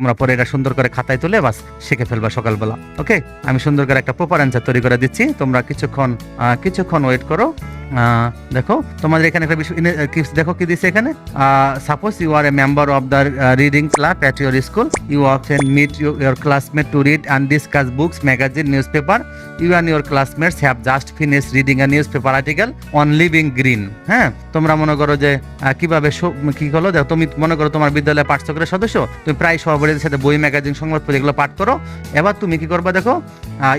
তোমরা পরে এটা সুন্দর করে খাতায় তুলে বাস শিখে ফেলবা সকালবেলা ওকে আমি সুন্দর করে একটা প্রপার অ্যান্সার তৈরি করে দিচ্ছি। তোমরা কিছুক্ষণ কিছুক্ষণ ওয়েট করো। দেখো, তোমাদের এখানে একটা বিষয় দেখো কি দিছে এখানে? Suppose you are a member of the reading club at your school you often meet your classmate to read and discuss books magazine newspaper you and your classmates have just finish reading a newspaper article on living green হ্যাঁ? তোমরা মনে করো যে কীভাবে কি হলো? দেখো, তুমি মনে করো তোমার বিদ্যালয়ের পাঠচক্রের সদস্য, তুমি প্রায় সহপাঠীদের সাথে বই ম্যাগাজিন সংবাদপত্র এগুলো পাঠ করো। এবার তুমি কি করবা দেখো?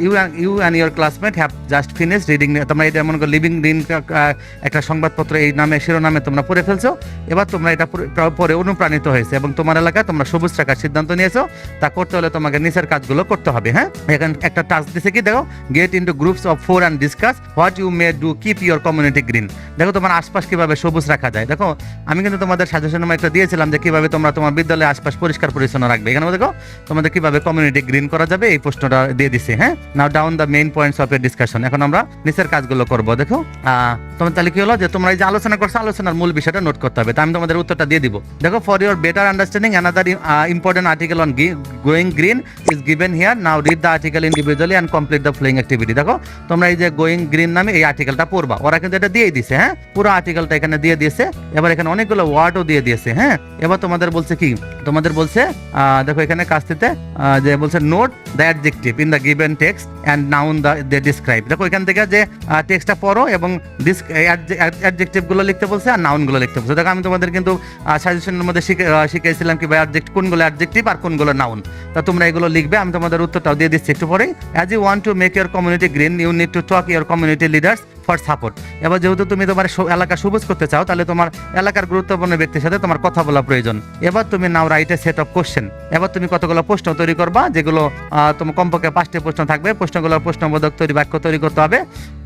You you and your classmate have just finish reading তোমরা এটা মনে করো লিভিং গ্রিন একটা সংবাদপত্র এই নামে, শিরোনামে তোমরা পড়ে ফেলছো। এবার তোমরা এটা পড়ে অনুপ্রাণিত হয়েছে এবং তোমার এলাকায় তোমরা সবুজ রাখার সিদ্ধান্ত নিয়েছো। তা করতে হলে তোমাকে নিচের কাজগুলো করতে হবে হ্যাঁ? এখানে একটা টাস্ক দিছে কি, দেখো get into groups of four and discuss what you may do keep your community green দেখো তোমার আশপাশ কীভাবে সবুজ রাখা যায়। দেখো, আমি কিন্তু তোমাদের সাজেশন একটা দিয়েছিলাম যে কীভাবে তোমরা তোমার বিদ্যালয়ের আশপাশ পরিষ্কার পরিচ্ছন্ন রাখবে। এখানে দেখো, তোমাদের কীভাবে কমিউনিটি গ্রিন করা যাবে, এই প্রশ্নটা দিয়ে দিছে হ্যাঁ? Now down the main points of er discussion এখন আমরা নিচের কাজগুলো করব, দেখো। তোমার তাহলে কি হলো যে তোমরা এই যে আলোচনা করছ, আলোচনার মূল বিষয়টা নোট করতে হবে। তা আমি তোমাদের উত্তরটা দিয়ে দিব। দেখো for your better understanding another important article on going green is given here now read the article individually and complete the flowing activity দেখো, তোমরা এই যে গোয়িং গ্রিন নামে এই আর্টিকেলটা পড়বা। ওরা কিন্তু এটা দিয়েই দিছে হ্যাঁ? পুরো আর্টিকেলটা এখানে দিয়ে দিয়েছে। এবার এখানে অনেকগুলো ওয়ার্ডও দিয়ে দিয়েছে হ্যাঁ? এবার তোমাদের বলছে কি? তোমাদের বলছে দেখো এখানে কাজটিতে যে বলছে note the adjective in the given text and noun the they describe দেখো, এখান থেকে যে টেক্সটটা পড়ো এবং অ্যাডজেক্টিভগুলো লিখতে বলছে আর নাউনগুলো লিখতে বলছে। দেখো, আমি তোমাদের কিন্তু সাজেশনের মধ্যে শিখে শিখেছিলাম কি কি অ্যাডজেক্ট কোনগুলো অ্যাডজেক্টিভ আর কোনগুলো নাউন তা তোমরা এগুলো লিখবে, আমি তোমাদের উত্তরটাও দিয়ে দিচ্ছি একটু পরে as you want to make your community green you need to talk your community leaders for support এবার যেহেতু তুমি তোমার এলাকা সবুজ করতে চাও, তাহলে তোমার এলাকার গুরুত্বপূর্ণ ব্যক্তির সাথে তোমার কথা বলা প্রয়োজন। এবার তুমি নাও রাইটে সেট অফ কোশ্চেন এবার তুমি কতগুলো প্রশ্ন তৈরি করবা, যেগুলো তোমার কমপক্ষে পাঁচটি প্রশ্ন থাকবে। প্রশ্নগুলোর প্রশ্নবোধক তৈরি বাক্য তৈরি করতে হবে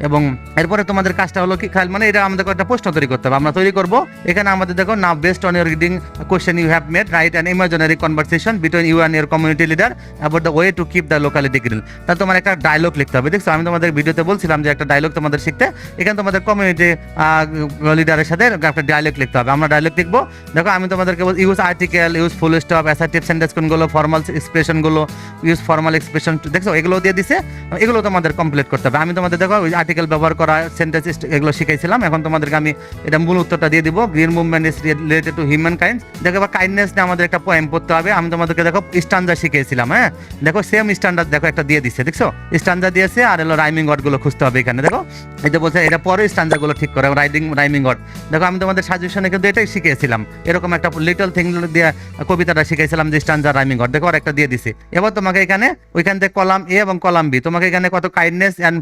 এবং এরপরে তোমাদের কাজটা হলো কি খাল মানে এটা আমাদের একটা প্রশ্ন তৈরি করতে হবে। আমরা তৈরি করব। এখানে আমাদের দেখো না best on your reading question you have made write an imaginary conversation between you and your community leader about the way to keep the locality green তাহলে তোমার একটা ডায়লগ লিখতে হবে। দেখছ, আমি তোমাদের ভিডিওতে বলছিলাম যে একটা ডায়লগ তোমাদের শিখতে। এখানে তোমাদের কমিউনিটি লিডারের সাথে একটা ডায়লগ লিখতে হবে। আমরা ডায়লগ লিখব। দেখো, আমি তোমাদেরকে use article use full stop assertive sentence কোনগুলো ফর্মাল এক্সপ্রেশনগুলো ইউজ ফর্মাল এক্সপ্রেশন দেখছ, এগুলো দিয়ে দিছে। এগুলো তোমাদের কমপ্লিট করতে হবে। আমি তোমাদের দেখো আর্টিকেল ব্যবহার করা সেন্টেন্স এগুলো শিখাইছিলাম। এখন তোমাদেরকে আমি এটা মূল উত্তরটা দিয়ে দিব। Green movement is related to human kind দেখো, এবার কাইন্ডনেস নিয়ে আমাদের একটা পোয়েম পড়তে হবে। আমি তোমাদেরকে দেখো স্ট্যান্ডার শিখিয়েছিলাম হ্যাঁ? দেখো সেম স্ট্যান্ডার্ড দেখো একটা দিয়ে দিচ্ছে দেখছ? স্ট্যান্ডার দিয়েছে, আর এলো রাইমিং ওয়ার্ডগুলো খুঁজতে হবে এখানে, দেখো? এটা বলছে, এটা পরে স্ট্যান্ডারগুলো ঠিক করে, রাইডিং, রাইমিং ওয়ার্ড। দেখো, আমি তোমাদের সাজেশনে কিন্তু এটাই শিখিয়েছিলাম। এরকম একটা লিটল থিং দিয়ে কবিতাটা শিখেছিলাম যে স্ট্যান্ডার রাইমিং ওয়ার্ড। দেখো আর একটা দিয়ে দিছি। এবার তোমাকে এখানে, ওইখান থেকে কলাম এ এবং কলাম বি তোমাকে এখানে কত কাইন্ডনেস অ্যান্ড